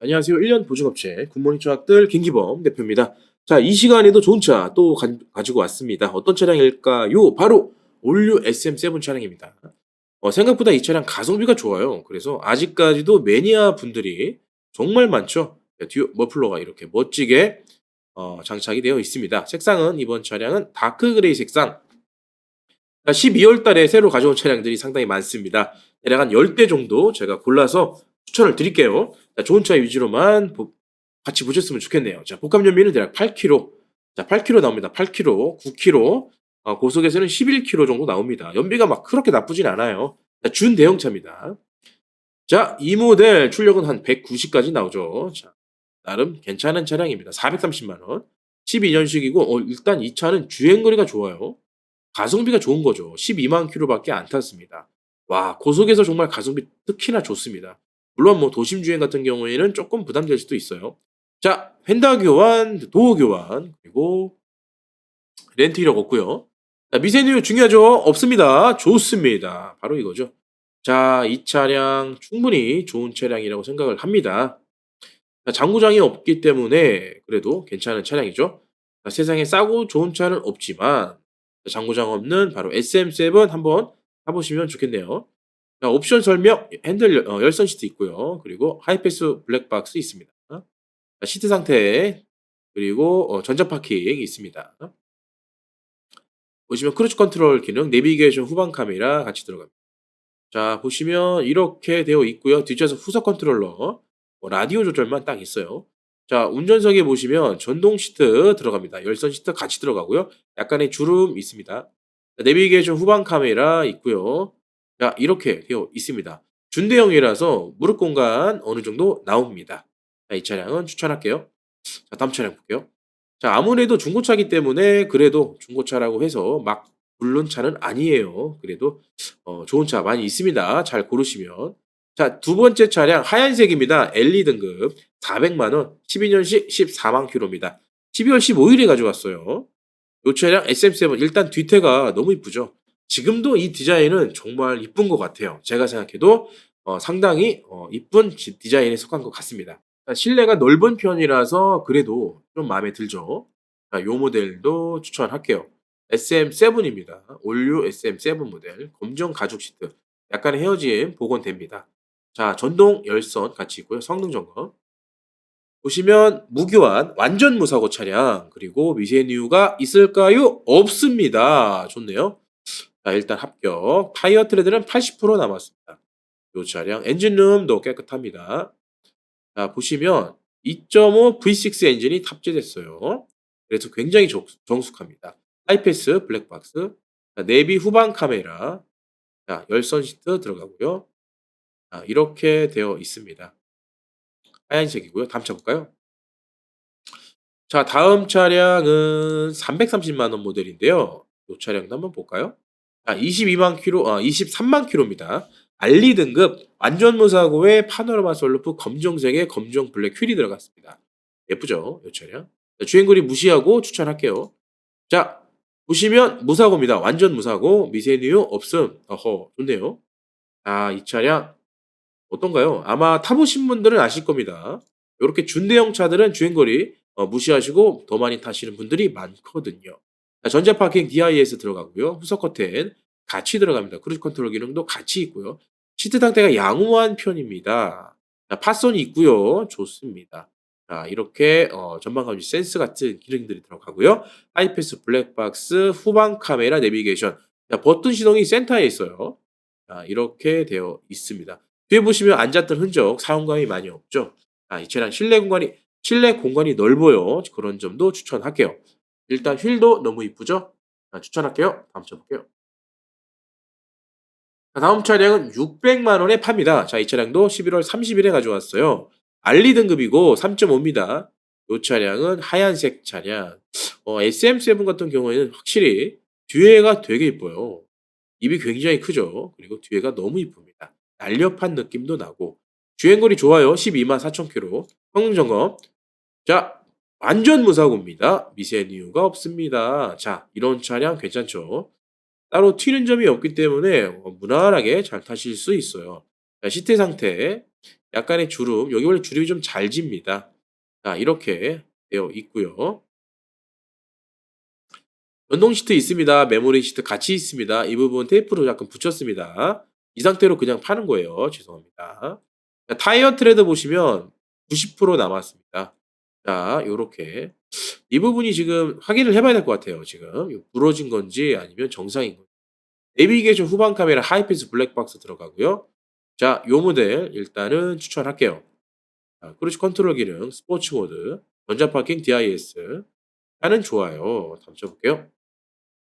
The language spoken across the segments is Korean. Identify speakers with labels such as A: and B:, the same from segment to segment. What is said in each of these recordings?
A: 안녕하세요. 1년 보증업체 굿모닝 청학들 김기범 대표입니다. 자, 이 시간에도 좋은 차 또 가지고 왔습니다. 어떤 차량일까요? 바로 올류 SM7 차량입니다. 어, 생각보다 이 차량 가성비가 좋아요. 그래서 아직까지도 매니아 분들이 정말 많죠. 네, 듀 머플러가 이렇게 멋지게 어, 장착이 되어 있습니다. 색상은 이번 차량은 다크 그레이 색상. 12월 달에 새로 가져온 차량들이 상당히 많습니다. 대략 한 10대 정도 제가 골라서 추천을 드릴게요. 자, 좋은 차 위주로만 보- 같이 보셨으면 좋겠네요. 자, 복합 연비는 대략 8km. 자, 8km 나옵니다. 8km, 9km. 어, 고속에서는 11km 정도 나옵니다. 연비가 막 그렇게 나쁘진 않아요. 자, 준 대형차입니다. 자, 이 모델 출력은 한 190까지 나오죠. 자, 나름 괜찮은 차량입니다. 430만원. 12년식이고, 어, 일단 이 차는 주행거리가 좋아요. 가성비가 좋은 거죠. 12만 킬로밖에 안 탔습니다. 와, 고속에서 정말 가성비 특히나 좋습니다. 물론 뭐 도심 주행 같은 경우에는 조금 부담될 수도 있어요. 자, 휀다 교환, 도어 교환, 그리고 렌트 이력 없고요. 자, 미세누 중요하죠? 없습니다. 좋습니다. 바로 이거죠. 자, 이 차량 충분히 좋은 차량이라고 생각을 합니다. 자, 장구장이 없기 때문에 그래도 괜찮은 차량이죠. 자, 세상에 싸고 좋은 차는 없지만 장구장 없는 바로 SM7 한번 타보시면 좋겠네요. 자, 옵션 설명, 핸들 열- 어, 열선 시트 있고요. 그리고 하이패스 블랙박스 있습니다. 자, 시트 상태 그리고 어, 전자 파킹 있습니다. 보시면 크루즈 컨트롤 기능, 내비게이션 후방 카메라 같이 들어갑니다. 자, 보시면 이렇게 되어 있고요. 뒷좌석 후석 컨트롤러, 뭐 라디오 조절만 딱 있어요. 자, 운전석에 보시면 전동 시트 들어갑니다. 열선 시트 같이 들어가고요. 약간의 주름 있습니다. 자, 내비게이션 후방 카메라 있고요. 자, 이렇게 되어 있습니다. 준대형이라서 무릎 공간 어느 정도 나옵니다. 자, 이 차량은 추천할게요. 자, 다음 차량 볼게요. 자, 아무래도 중고차기 때문에 그래도 중고차라고 해서 막 부른 차는 아니에요. 그래도 어, 좋은 차 많이 있습니다. 잘 고르시면. 자, 두 번째 차량 하얀색입니다. LE 등급 400만 원, 12년식 14만 킬로입니다. 12월 15일에 가져왔어요. 이 차량 SM7 일단 뒤태가 너무 이쁘죠. 지금도 이 디자인은 정말 이쁜 것 같아요. 제가 생각해도 어, 상당히 어, 이쁜 지- 디자인에 속한 것 같습니다. 자, 실내가 넓은 편이라서 그래도 좀 마음에 들죠. 자, 요 모델도 추천할게요. SM7입니다. 올류 SM7 모델 검정 가죽 시트 약간의 헤어짐 복원됩니다. 자 전동 열선 같이 있고요. 성능 점검 보시면 무교환 완전 무사고 차량 그리고 미세뉴가 있을까요? 없습니다. 좋네요. 자 일단 합격 타이어 트레드는 80% 남았습니다. 이 차량 엔진룸도 깨끗합니다. 자 보시면 2.5 V6 엔진이 탑재됐어요. 그래서 굉장히 정- 정숙합니다. 하이패스 블랙박스 자, 내비 후방 카메라 자, 열선 시트 들어가고요. 자, 이렇게 되어 있습니다. 하얀색이고요. 다음 차 볼까요? 자, 다음 차량은 330만 원 모델인데요. 이 차량도 한번 볼까요? 자, 22만 킬로, 아, 23만 킬로입니다. 알리 등급 완전 무사고에 파노라마 솔루프 검정색의 검정 블랙 휠이 들어갔습니다. 예쁘죠? 이 차량. 자, 주행거리 무시하고 추천할게요. 자, 보시면 무사고입니다. 완전 무사고 미세누 없음. 어허, 좋네요. 아, 이 차량 어떤가요? 아마 타보신 분들은 아실 겁니다. 이렇게 준대형 차들은 주행거리 어, 무시하시고 더 많이 타시는 분들이 많거든요. 자, 전자 파킹 DIS 들어가고요. 후석 커튼 같이 들어갑니다. 크루즈 컨트롤 기능도 같이 있고요. 시트 상태가 양호한 편입니다. 자, 파손이 있고요. 좋습니다. 자, 이렇게 어, 전방 감지 센스 같은 기능들이 들어가고요. 하이패스 블랙박스 후방 카메라 내비게이션 자, 버튼 시동이 센터에 있어요. 자, 이렇게 되어 있습니다. 뒤에 보시면 앉았던 흔적 사용감이 많이 없죠. 아, 이 차량 실내 공간이 실내 공간이 넓어요. 그런 점도 추천할게요. 일단 휠도 너무 이쁘죠? 자, 추천할게요. 다음 차 볼게요. 자, 다음 차량은 600만 원에 팝니다. 자, 이 차량도 11월 30일에 가져왔어요. 알리 등급이고 3.5입니다. 이 차량은 하얀색 차량. 어, SM7 같은 경우에는 확실히 뒤에가 되게 이뻐요. 입이 굉장히 크죠. 그리고 뒤에가 너무 이쁩니다. 날렵한 느낌도 나고 주행거리 좋아요. 12만 4천 킬로. 성능 점검. 자, 완전 무사고입니다. 미세뉴가 없습니다. 자, 이런 차량 괜찮죠? 따로 튀는 점이 없기 때문에 어, 무난하게 잘 타실 수 있어요. 자 시트 상태 약간의 주름 여기 원래 주름이 좀 잘 집니다. 자 이렇게 되어 있고요. 전동 시트 있습니다. 메모리 시트 같이 있습니다. 이 부분 테이프로 약간 붙였습니다. 이 상태로 그냥 파는 거예요. 죄송합니다. 자, 타이어 트레드 보시면 90% 남았습니다. 자, 요렇게. 이 부분이 지금 확인을 해봐야 될 것 같아요. 지금 부러진 건지 아니면 정상인 건지. 내비게이션 후방 카메라 하이패스 블랙박스 들어가고요. 자, 요 모델 일단은 추천할게요. 자, 크루즈 컨트롤 기능, 스포츠 모드, 전자 파킹 DIS. 하는 좋아요. 다음 쳐볼게요.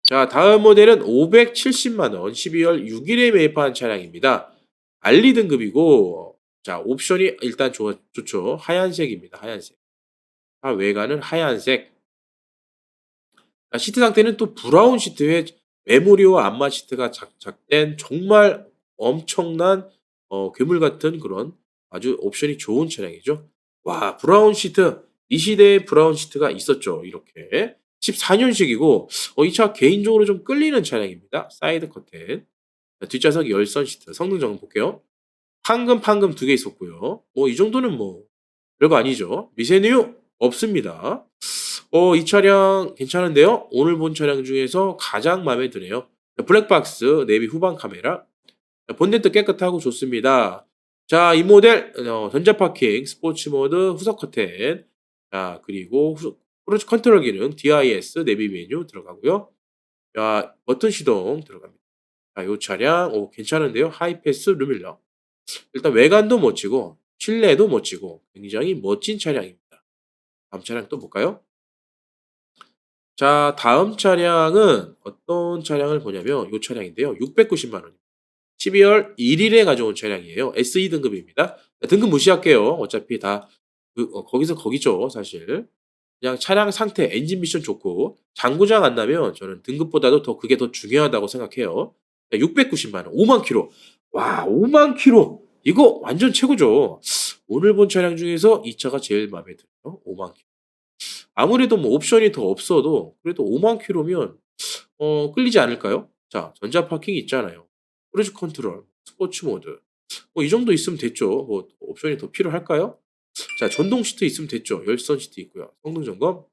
A: 자, 다음 모델은 570만 원 12월 6일에 매입한 차량입니다. 알리 등급이고 자, 옵션이 일단 좋, 좋죠. 하얀색입니다. 하얀색. 아, 외관은 하얀색. 자, 시트 상태는 또 브라운 시트에 메모리와 안마 시트가 장착된 정말 엄청난 어, 괴물 같은 그런 아주 옵션이 좋은 차량이죠. 와, 브라운 시트. 이 시대에 브라운 시트가 있었죠. 이렇게. 14년식이고 어, 이 차 개인적으로 좀 끌리는 차량입니다. 사이드 커튼. 자, 뒷좌석 열선 시트. 성능 점검 볼게요. 황금 판금 두 개 있었고요. 뭐 이 정도는 뭐 별거 아니죠. 미세누유 없습니다. 어, 이 차량 괜찮은데요. 오늘 본 차량 중에서 가장 마음에 드네요. 블랙박스 내비 후방 카메라. 자, 본넷도 깨끗하고 좋습니다. 자, 이 모델 어, 전자 파킹, 스포츠 모드, 후석 커튼. 자, 그리고 후, 크루즈 컨트롤 기능, DIS 내비 메뉴 들어가고요. 자, 버튼 시동 들어갑니다. 자, 요 차량 오, 괜찮은데요. 하이패스 루밀러. 일단 외관도 멋지고 실내도 멋지고 굉장히 멋진 차량입니다. 다음 차량 또 볼까요? 자, 다음 차량은 어떤 차량을 보냐면 이 차량인데요. 690만 원. 12월 1일에 가져온 차량이에요. SE 등급입니다. 등급 무시할게요. 어차피 다 그, 어, 거기서 거기죠, 사실. 그냥 차량 상태, 엔진 미션 좋고 장고장 안 나면 저는 등급보다도 더 그게 더 중요하다고 생각해요. 690만 원, 5만 킬로. 와, 5만 킬로. 이거 완전 최고죠. 오늘 본 차량 중에서 이 차가 제일 마음에 들어요. 5만 킬로. 아무래도 뭐 옵션이 더 없어도 그래도 5만 킬로면 어, 끌리지 않을까요? 자, 전자 파킹 있잖아요. 크루즈 컨트롤, 스포츠 모드. 뭐 이 정도 있으면 됐죠. 뭐 옵션이 더 필요할까요? 자, 전동 시트 있으면 됐죠. 열선 시트 있고요. 성능 점검.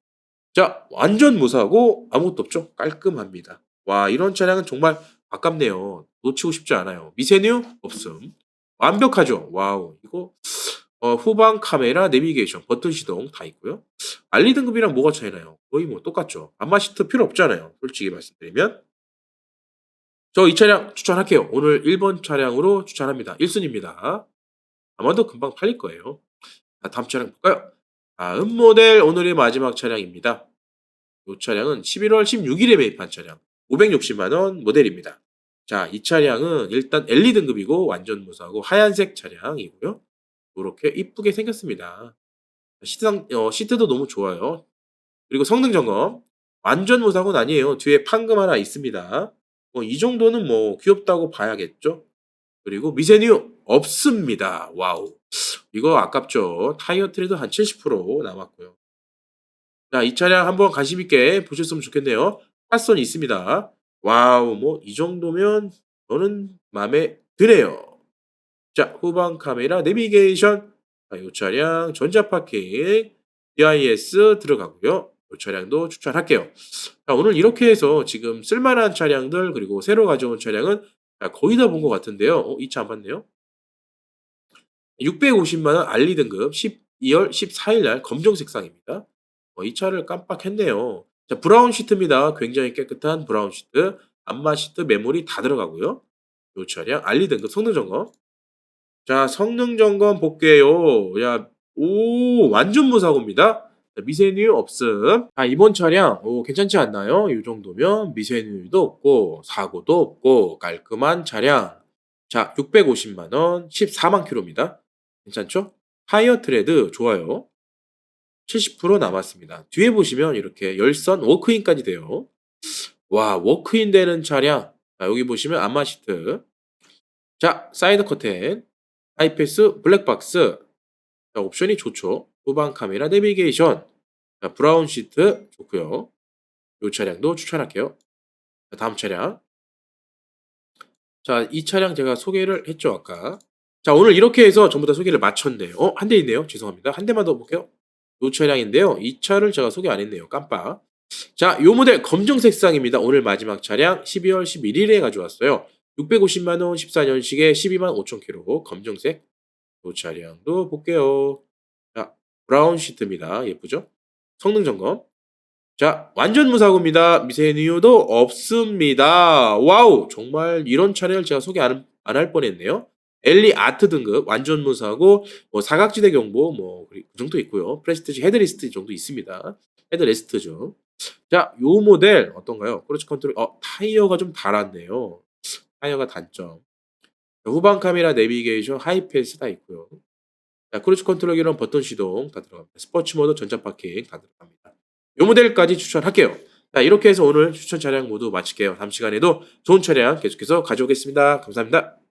A: 자, 완전 무사하고 아무것도 없죠. 깔끔합니다. 와, 이런 차량은 정말 아깝네요. 놓치고 싶지 않아요. 미세뉴 없음. 완벽하죠. 와우. 이거 어, 후방 카메라, 내비게이션, 버튼 시동 다 있고요. 알리 등급이랑 뭐가 차이나요? 거의 뭐 똑같죠. 안마 시트 필요 없잖아요. 솔직히 말씀드리면. 저 이 차량 추천할게요. 오늘 1번 차량으로 추천합니다. 1순위입니다. 아마도 금방 팔릴 거예요. 자, 다음 차량 볼까요? 다음 모델 오늘의 마지막 차량입니다. 이 차량은 11월 16일에 매입한 차량. 560만 원 모델입니다. 자, 이 차량은 일단 LE 등급이고 완전 무사하고 하얀색 차량이고요. 이렇게 이쁘게 생겼습니다. 시트상, 어, 시트도 너무 좋아요. 그리고 성능 점검. 완전 무사고는 아니에요. 뒤에 판금 하나 있습니다. 뭐, 이 정도는 뭐, 귀엽다고 봐야겠죠? 그리고 미세뉴 없습니다. 와우. 이거 아깝죠. 타이어 트레도 한 70% 남았고요. 자, 이 차량 한번 관심 있게 보셨으면 좋겠네요. 파선이 있습니다. 와우, 뭐, 이 정도면 저는 마음에 드네요. 자, 후방 카메라 내비게이션. 자, 이 차량 전자 파킹, DIS 들어가고요. 이 차량도 추천할게요. 자, 오늘 이렇게 해서 지금 쓸만한 차량들 그리고 새로 가져온 차량은 거의 다 본 것 같은데요. 어, 이 차 안 봤네요. 650만 원 알리 등급 12월 14일 날 검정 색상입니다. 어, 이 차를 깜빡했네요. 자, 브라운 시트입니다. 굉장히 깨끗한 브라운 시트. 안마 시트, 메모리 다 들어가고요. 이 차량 알리 등급 성능 점검. 자, 성능 점검 볼게요. 야, 오, 완전 무사고입니다. 자, 미세누유 없음. 아, 이번 차량, 오, 괜찮지 않나요? 이 정도면 미세누유도 없고, 사고도 없고, 깔끔한 차량. 자, 650만원, 14만 킬로입니다. 괜찮죠? 타이어 트레드 좋아요. 70% 남았습니다. 뒤에 보시면 이렇게 열선 워크인까지 돼요. 와, 워크인 되는 차량. 자, 여기 보시면 안마 시트. 자, 사이드 커튼. 하이패스 블랙박스. 자, 옵션이 좋죠. 후방 카메라 내비게이션. 자, 브라운 시트 좋고요. 이 차량도 추천할게요. 자, 다음 차량. 자, 이 차량 제가 소개를 했죠, 아까. 자 오늘 이렇게 해서 전부 다 소개를 마쳤네요. 어? 한 대 있네요. 죄송합니다. 한 대만 더 볼게요. 요 차량인데요. 이 차를 제가 소개 안 했네요. 깜빡. 자, 요 모델 검정색 쌍입니다. 오늘 마지막 차량 12월 11일에 가져왔어요. 650만 원 14년식에 12만 5천 킬로 검정색 요 차량도 볼게요. 자, 브라운 시트입니다. 예쁘죠? 성능 점검. 자, 완전 무사고입니다. 미세누유도 없습니다. 와우! 정말 이런 차량을 제가 소개 안 할 뻔했네요. 엘리 아트 등급 완전 무사고 뭐 사각지대 경보 뭐 그 정도 있고요. 프레스티지 헤드리스트 정도 있습니다. 헤드레스트죠. 자, 요 모델 어떤가요? 크루즈 컨트롤 어 타이어가 좀 달았네요. 타이어가 단점. 후방 카메라 내비게이션 하이패스 다 있고요. 자, 크루즈 컨트롤 기능 버튼 시동 다 들어갑니다. 스포츠 모드 전자 파킹 다 들어갑니다. 요 모델까지 추천할게요. 자, 이렇게 해서 오늘 추천 차량 모두 마칠게요. 다음 시간에도 좋은 차량 계속해서 가져오겠습니다. 감사합니다.